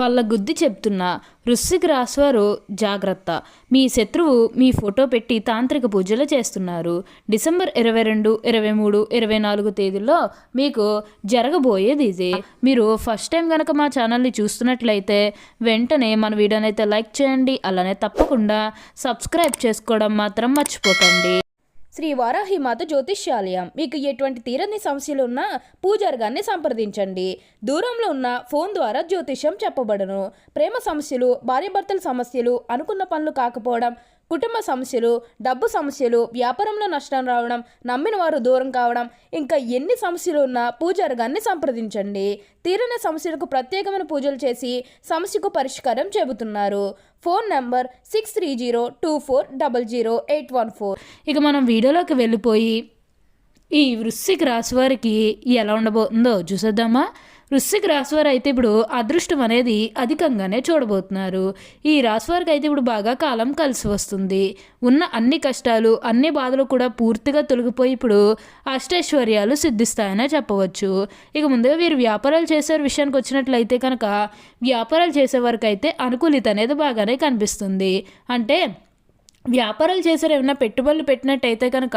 బల్లగుద్ది చెప్తున్నా. వృశ్చిక రాశివారు జాగ్రత్త. మీ శత్రువు మీ ఫోటో పెట్టి తాంత్రిక పూజలు చేస్తున్నారు. డిసెంబర్ ఇరవై రెండు ఇరవై మూడు ఇరవై నాలుగు తేదీల్లో మీకు జరగబోయేది ఇది. మీరు ఫస్ట్ టైం కనుక మా ఛానల్ని చూస్తున్నట్లయితే వెంటనే మన వీడియోనైతే లైక్ చేయండి. అలానే తప్పకుండా సబ్స్క్రైబ్ చేసుకోవడం మాత్రం మర్చిపోకండి. శ్రీ వారాహిమాత జ్యోతిష్యాలయం. మీకు ఎటువంటి తీరని సమస్యలు ఉన్నా పూజారి గారిని సంప్రదించండి. దూరంలో ఉన్న ఫోన్ ద్వారా జ్యోతిష్యం చెప్పబడును. ప్రేమ సమస్యలు భార్యాభర్తల సమస్యలు అనుకున్న పనులు కాకపోవడం కుటుంబ సమస్యలు డబ్బు సమస్యలు వ్యాపారంలో నష్టం రావడం నమ్మిన వారు దూరం కావడం ఇంకా ఎన్ని సమస్యలు ఉన్నా పూజారి గారిని సంప్రదించండి. తీరని సమస్యలకు ప్రత్యేకమైన పూజలు చేసి సమస్యకు పరిష్కారం చెబుతున్నారు. Phone number six three zero two four double zero eight one four ఇక మనం వీడియోలోకి వెళ్ళిపోయి ఈ వృశ్చిక రాశి వారికి ఎలా ఉండబోతుందో చూసేద్దామా? వృశ్చిక రాశి వారు అయితే ఇప్పుడు అదృష్టం అనేది అధికంగానే చూడబోతున్నారు. ఈ రాశి వారికి అయితే ఇప్పుడు బాగా కాలం కలిసి వస్తుంది. ఉన్న అన్ని కష్టాలు అన్ని బాధలు కూడా పూర్తిగా తొలగిపోయి ఇప్పుడు అష్టైశ్వర్యాలు సిద్ధిస్తాయనే చెప్పవచ్చు. ఇక ముందుగా వీరు వ్యాపారాలు చేసే విషయానికి వచ్చినట్లయితే కనుక వ్యాపారాలు చేసేవారికి అయితే అనుకూలిత అనేది బాగానే కనిపిస్తుంది. అంటే వ్యాపారాలు చేసారు ఏమైనా పెట్టుబడులు పెట్టినట్టయితే కనుక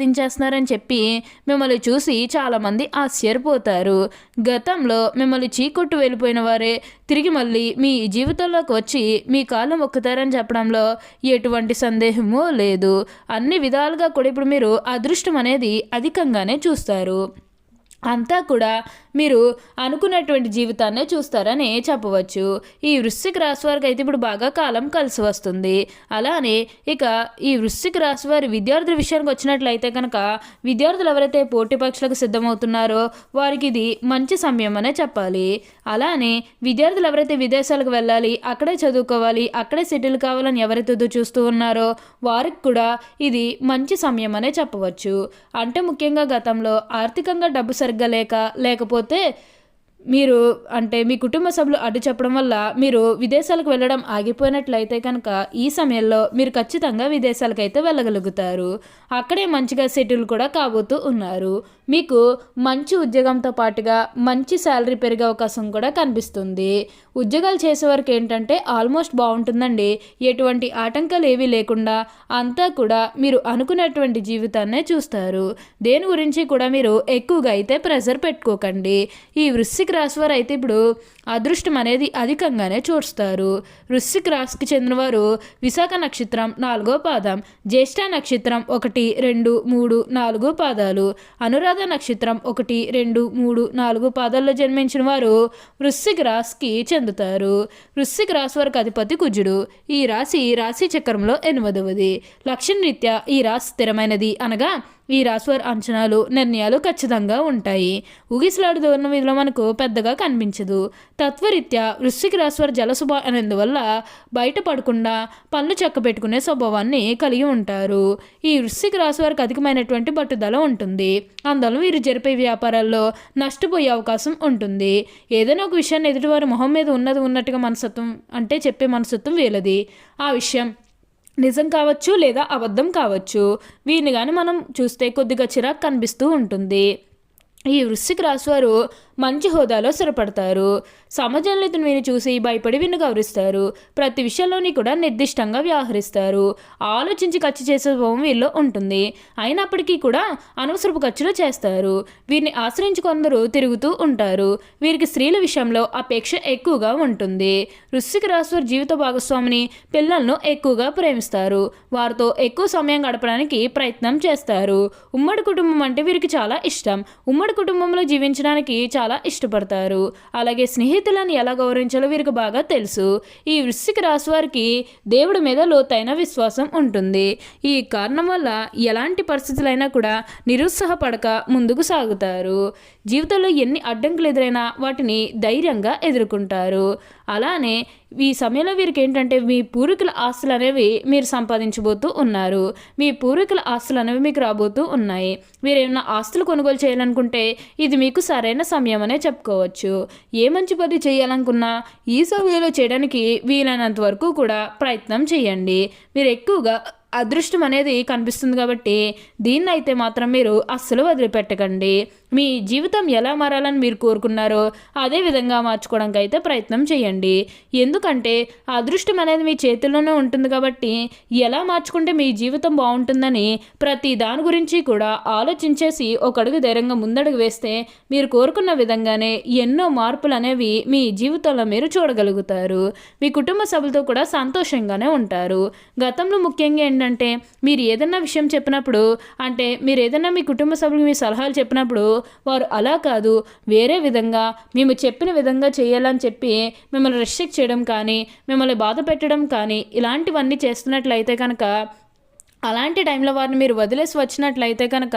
సంపాదించేస్తున్నారని చెప్పి మిమ్మల్ని చూసి చాలామంది ఆశ్చర్యపోతారు. గతంలో మిమ్మల్ని చీకొట్టు వెళ్ళిపోయిన వారే తిరిగి మళ్ళీ మీ జీవితంలోకి వచ్చి మీ కాళ్ళు మొక్కుతారని చెప్పడంలో ఎటువంటి సందేహము లేదు. అన్ని విధాలుగా కూడా ఇప్పుడు మీరు అదృష్టం అనేది అధికంగానే చూస్తారు. అంతా కూడా మీరు అనుకున్నటువంటి జీవితాన్నే చూస్తారని చెప్పవచ్చు. ఈ వృశ్చిక రాశి వారికి అయితే ఇప్పుడు బాగా కాలం కలిసి వస్తుంది. అలానే ఇక ఈ వృశ్చిక రాశి వారి విద్యార్థుల విషయానికి వచ్చినట్లయితే కనుక విద్యార్థులు ఎవరైతే పోటీ పరీక్షలకు సిద్ధమవుతున్నారో వారికి ఇది మంచి సమయం అనే చెప్పాలి. అలానే విద్యార్థులు ఎవరైతే విదేశాలకు వెళ్ళాలి అక్కడే చదువుకోవాలి అక్కడే సెటిల్ కావాలని ఎవరైతే ఎదురు చూస్తూ ఉన్నారో వారికి కూడా ఇది మంచి సమయం అనే చెప్పవచ్చు. అంటే ముఖ్యంగా గతంలో ఆర్థికంగా డబ్బు సరి లేక లేకపోతే మీరు అంటే మీ కుటుంబ సభ్యులు అడ్డు చెప్పడం వల్ల మీరు విదేశాలకు వెళ్ళడం ఆగిపోయినట్లయితే కనుక ఈ సమయంలో మీరు ఖచ్చితంగా విదేశాలకు అయితే వెళ్ళగలుగుతారు. అక్కడే మంచిగా సెటిల్ కూడా కాబోతూ ఉన్నారు. మీకు మంచి ఉద్యోగంతో పాటుగా మంచి శాలరీ పెరిగే అవకాశం కూడా కనిపిస్తుంది. ఉద్యోగాలు చేసేవారికి ఏంటంటే ఆల్మోస్ట్ బాగుంటుందండి. ఎటువంటి ఆటంకాలు ఏవీ లేకుండా అంతా కూడా మీరు అనుకున్నటువంటి జీవితాన్నే చూస్తారు. దేని గురించి కూడా మీరు ఎక్కువగా అయితే ప్రెజర్ పెట్టుకోకండి. ఈ వృశ్చిక రాశి వారు అయితే ఇప్పుడు అదృష్టం అనేది అధికంగానే చూస్తారు. వృశ్చిక రాశికి చెందినవారు విశాఖ నక్షత్రం నాలుగో పాదం జ్యేష్ఠ నక్షత్రం ఒకటి రెండు మూడు నాలుగు పాదాలు అనురాధ నక్షత్రం ఒకటి రెండు మూడు నాలుగు పాదాల్లో జన్మించిన వారు వృశ్చిక రాశికి చెందుతారు. వృశ్చిక రాశి వారికి అధిపతి కుజుడు. ఈ రాశి రాశి చక్రంలో ఎనిమిదవది. లక్షణరీత్యా ఈ రాశి స్థిరమైనది అనగా ఈ రాశివారి అంచనాలు నిర్ణయాలు ఖచ్చితంగా ఉంటాయి. ఊగిసలాడు దూరం వీధిలో మనకు పెద్దగా కనిపించదు. తత్వరీత్యా వృశ్చిక రాశివారి జలసుభ అనేందువల్ల బయటపడకుండా పనులు చెక్క పెట్టుకునే స్వభావాన్ని కలిగి ఉంటారు. ఈ వృశ్చిక రాశివారికి అధికమైనటువంటి పట్టుదల ఉంటుంది. అందువల్ల వీరు జరిపే వ్యాపారాల్లో నష్టపోయే అవకాశం ఉంటుంది. ఏదైనా ఒక విషయాన్ని ఎదుటివారి మొహం మీద ఉన్నది ఉన్నట్టుగా మనసత్వం అంటే చెప్పే మనసత్వం వీలది ఆ విషయం నిజం కావచ్చు లేదా అబద్ధం కావచ్చు. వీరిని కానీ మనం చూస్తే కొద్దిగా చిరాకు కనిపిస్తూ ఉంటుంది. ఈ వృశ్చిక రాశివారు మంచి హోదాలో స్థిరపడతారు. సమాజంలో ఇతను చూసి భయపడి వీరిని గౌరవిస్తారు ప్రతి విషయంలోని కూడా నిర్దిష్టంగా వ్యవహరిస్తారు. ఆలోచించి ఖర్చు చేసే స్వభావం వీరిలో ఉంటుంది. అయినప్పటికీ కూడా అనవసరపు ఖర్చులు చేస్తారు. వీరిని ఆశ్రయించి కొందరు తిరుగుతూ ఉంటారు. వీరికి స్త్రీల విషయంలో అపేక్ష ఎక్కువగా ఉంటుంది. వృశ్చిక రాశి వారి జీవిత భాగస్వామిని పిల్లలను ఎక్కువగా ప్రేమిస్తారు. వారితో ఎక్కువ సమయం గడపడానికి ప్రయత్నం చేస్తారు. ఉమ్మడి కుటుంబం అంటే వీరికి చాలా ఇష్టం. ఉమ్మడి ఉమ్మడి కుటుంబంలో జీవించడానికి చాలా ఇష్టపడతారు. అలాగే స్నేహితులను ఎలా గౌరవించాలో వీరికి బాగా తెలుసు. ఈ వృశ్చిక రాశి వారికి దేవుడి మీద లోతైన విశ్వాసం ఉంటుంది. ఈ కారణం వల్ల ఎలాంటి పరిస్థితులైనా కూడా నిరుత్సాహపడక ముందుకు సాగుతారు. జీవితంలో ఎన్ని అడ్డంకులు ఎదురైనా వాటిని ధైర్యంగా ఎదుర్కొంటారు. అలానే ఈ సమయంలో వీరికి ఏంటంటే మీ పూర్వీకుల ఆస్తులు అనేవి మీరు సంపాదించబోతూ ఉన్నారు. మీ పూర్వీకుల ఆస్తులు అనేవి మీకు రాబోతూ ఉన్నాయి. మీరు ఏమైనా ఆస్తులు కొనుగోలు చేయాలనుకుంటే ఇది మీకు సరైన సమయం అనే చెప్పుకోవచ్చు. ఏ మంచి పని చేయాలనుకున్నా ఈ సమయంలో చేయడానికి వీలైనంత వరకు కూడా ప్రయత్నం చేయండి. మీరు ఎక్కువగా అదృష్టం అనేది కనిపిస్తుంది కాబట్టి దీన్ని అయితే మాత్రం మీరు అస్సలు వదిలిపెట్టకండి. మీ జీవితం ఎలా మారాలని మీరు కోరుకున్నారో అదే విధంగా మార్చుకోవడానికి అయితే ప్రయత్నం చేయండి. ఎందుకంటే అదృష్టం అనేది మీ చేతుల్లోనే ఉంటుంది కాబట్టి ఎలా మార్చుకుంటే మీ జీవితం బాగుంటుందని ప్రతి దాని గురించి కూడా ఆలోచించేసి ఒక అడుగు ధైర్యంగా ముందడుగు వేస్తే మీరు కోరుకున్న విధంగానే ఎన్నో మార్పులు అనేవి మీ జీవితంలో మీరు చూడగలుగుతారు. మీ కుటుంబ సభ్యులతో కూడా సంతోషంగానే ఉంటారు. గతంలో ముఖ్యంగా ఏంటంటే మీరు ఏదన్నా విషయం చెప్పినప్పుడు అంటే మీరు ఏదైనా మీ కుటుంబ సభ్యులు మీ సలహాలు చెప్పినప్పుడు వారు అలా కాదు. వేరే విధంగా మేము చెప్పిన విధంగా చేయాలని చెప్పి మిమ్మల్ని రెస్ట్రిక్ట్ చేయడం కానీ మిమ్మల్ని బాధ పెట్టడం కానీ ఇలాంటివన్నీ చేస్తున్నట్లయితే కనుక అలాంటి టైంలో వారిని మీరు వదిలేసి వచ్చినట్లయితే కనుక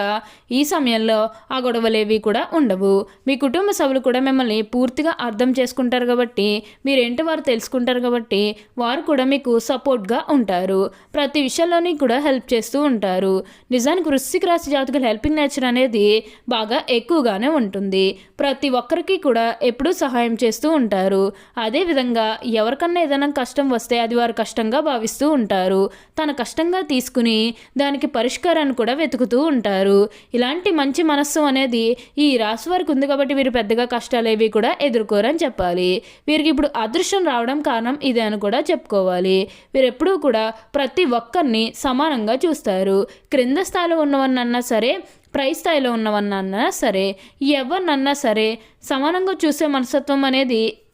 ఈ సమయంలో ఆ గొడవలేవి కూడా ఉండవు. మీ కుటుంబ సభ్యులు కూడా మిమ్మల్ని పూర్తిగా అర్థం చేసుకుంటారు కాబట్టి మీరేంటి వారు తెలుసుకుంటారు కాబట్టి వారు కూడా మీకు సపోర్ట్గా ఉంటారు. ప్రతి విషయంలోని కూడా హెల్ప్ చేస్తూ ఉంటారు. నిజానికి వృశ్చిక రాశి జాతకులు హెల్పింగ్ నేచర్ అనేది బాగా ఎక్కువగానే ఉంటుంది. ప్రతి ఒక్కరికి కూడా ఎప్పుడూ సహాయం చేస్తూ ఉంటారు. అదేవిధంగా ఎవరికన్నా ఏదైనా కష్టం వస్తే అది వారు కష్టంగా భావిస్తూ ఉంటారు. తన కష్టంగా తీసుకుని దానికి పరిష్కారాన్ని కూడా వెతుకుతూ ఉంటారు. ఇలాంటి మంచి మనస్సు అనేది ఈ రాశి వారికి ఉంది కాబట్టి వీరు పెద్దగా కష్టాలు ఏవి కూడా ఎదుర్కోరని చెప్పాలి. వీరికి ఇప్పుడు అదృష్టం రావడం కారణం ఇదే అని కూడా చెప్పుకోవాలి. వీరు ఎప్పుడూ కూడా ప్రతి ఒక్కరిని సమానంగా చూస్తారు. క్రింద స్థాయిలో ఉన్నవన్నన్నా సరే ప్రై స్థాయిలో ఉన్నవన్నన్నా సరే ఎవరినన్నా సరే సమానంగా చూసే మనస్తత్వం అనేది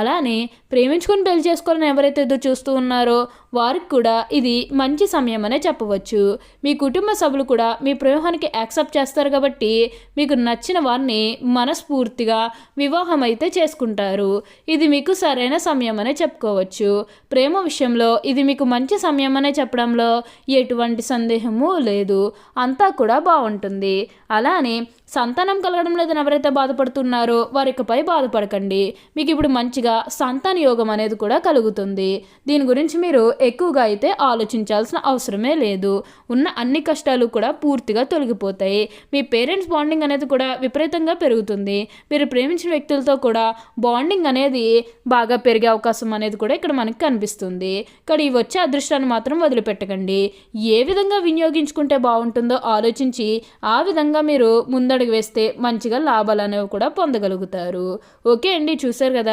అలానే ప్రేమించుకుని పెళ్ళి చేసుకోవాలని ఎవరైతే ఎదురు చూస్తూ ఉన్నారో వారికి కూడా ఇది మంచి సమయం అనే చెప్పవచ్చు. మీ కుటుంబ సభ్యులు కూడా మీ ప్రయోహానికి యాక్సెప్ట్ చేస్తారు కాబట్టి మీకు నచ్చిన వారిని మనస్ఫూర్తిగా వివాహం అయితే చేసుకుంటారు. ఇది మీకు సరైన సమయం అనే చెప్పుకోవచ్చు. ప్రేమ విషయంలో ఇది మీకు మంచి సమయం అనే చెప్పడంలో ఎటువంటి సందేహము లేదు. అంతా కూడా బాగుంటుంది. అలానే సంతానం కలగడం లేదని ఎవరైతే బాధపడుతున్నారో వారికపై బాధపడకండి. మీకు ఇప్పుడు మంచిగా సంతాన యోగం అనేది కూడా కలుగుతుంది. దీని గురించి మీరు ఎక్కువగా అయితే ఆలోచించాల్సిన అవసరమే లేదు. ఉన్న అన్ని కష్టాలు కూడా పూర్తిగా తొలగిపోతాయి. మీ పేరెంట్స్ బాండింగ్ అనేది కూడా విపరీతంగా పెరుగుతుంది. మీరు ప్రేమించిన వ్యక్తులతో కూడా బాండింగ్ అనేది బాగా పెరిగే అవకాశం అనేది కూడా ఇక్కడ మనకి కనిపిస్తుంది. ఇక్కడ ఈ వచ్చే అదృష్టాన్ని మాత్రం వదిలిపెట్టకండి. ఏ విధంగా వినియోగించుకుంటే బాగుంటుందో ఆలోచించి ఆ విధంగా మీరు ముందడుగు వేస్తే మంచిగా లాభాలు అనేవి కూడా పొందగలుగుతారు. ఓకే అండి. చూసారు కదా